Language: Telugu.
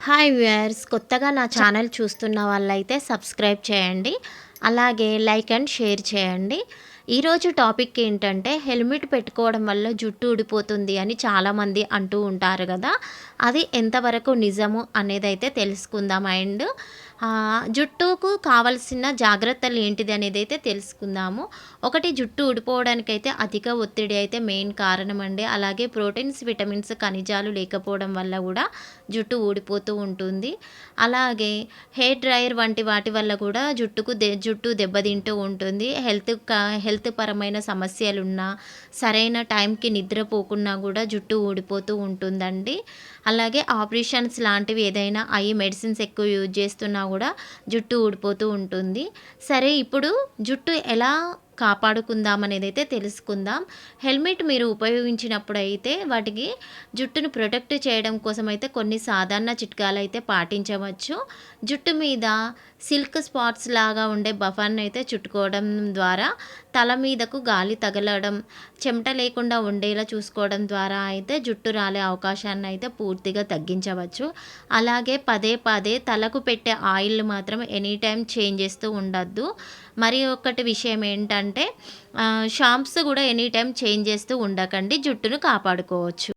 హాయ్ వ్యూయర్స్ కొత్తగా నా ఛానల్ చూస్తున్న వాళ్ళైతే సబ్స్క్రైబ్ చేయండి. అలాగే లైక్ అండ్ షేర్ చేయండి. ఈరోజు టాపిక్ ఏంటంటే హెల్మెట్ పెట్టుకోవడం వల్ల జుట్టు ఊడిపోతుంది అని చాలామంది అంటూ ఉంటారు కదా. అది ఎంతవరకు నిజము అనేది అయితే తెలుసుకుందాం. అండ్ జుట్టుకు కావలసిన జాగ్రత్తలు ఏంటిది అనేది అయితే తెలుసుకుందాము. ఒకటి జుట్టు ఊడిపోవడానికి అయితే అధిక ఒత్తిడి అయితే మెయిన్ కారణం అండి అలాగే ప్రోటీన్స్ విటమిన్స్ ఖనిజాలు లేకపోవడం వల్ల కూడా జుట్టు ఊడిపోతూ ఉంటుంది. అలాగే హెయిర్ డ్రైయర్ వంటి వాటి వల్ల కూడా జుట్టుకు దె జుట్టు దెబ్బతింటూ ఉంటుంది. హెల్త్ క హెల్త్ పరమైన సమస్యలున్నా సరైన టైంకి నిద్రపోకున్నా కూడా జుట్టు ఊడిపోతూ ఉంటుందండి. అలాగే ఆపరేషన్స్ లాంటివి ఏదైనా అయ్యి మెడిసిన్స్ ఎక్కువ యూజ్ చేస్తున్నా కూడా జుట్టు ఊడిపోతూ ఉంటుంది. సరే ఇప్పుడు జుట్టు ఎలా కాపాడుకుందాం అనేది అయితే తెలుసుకుందాం. హెల్మెట్ మీరు ఉపయోగించినప్పుడు అయితే వాటికి జుట్టును ప్రొటెక్ట్ చేయడం కోసం అయితే కొన్ని సాధారణ చిట్కాలు అయితే పాటించవచ్చు. జుట్టు మీద సిల్క్ స్పాట్స్ లాగా ఉండే బఫాన్ అయితే చుట్టుకోవడం ద్వారా తల మీదకు గాలి తగలడం చెమట లేకుండా ఉండేలా చూసుకోవడం ద్వారా అయితే జుట్టు రాలే అవకాశాన్ని అయితే పూర్తిగా తగ్గించవచ్చు. అలాగే పదే పదే తలకు పెట్టే ఆయిల్ మాత్రం ఎనీ టైం చేంజ్ చేస్తూ ఉండద్దు. మరి ఒకటి విషయం ఏంటంటే షాంప్స్ కూడా ఎనీ టైం చేంజ్ చేస్తూ ఉండకండి జుట్టును కాపాడుకోవచ్చు.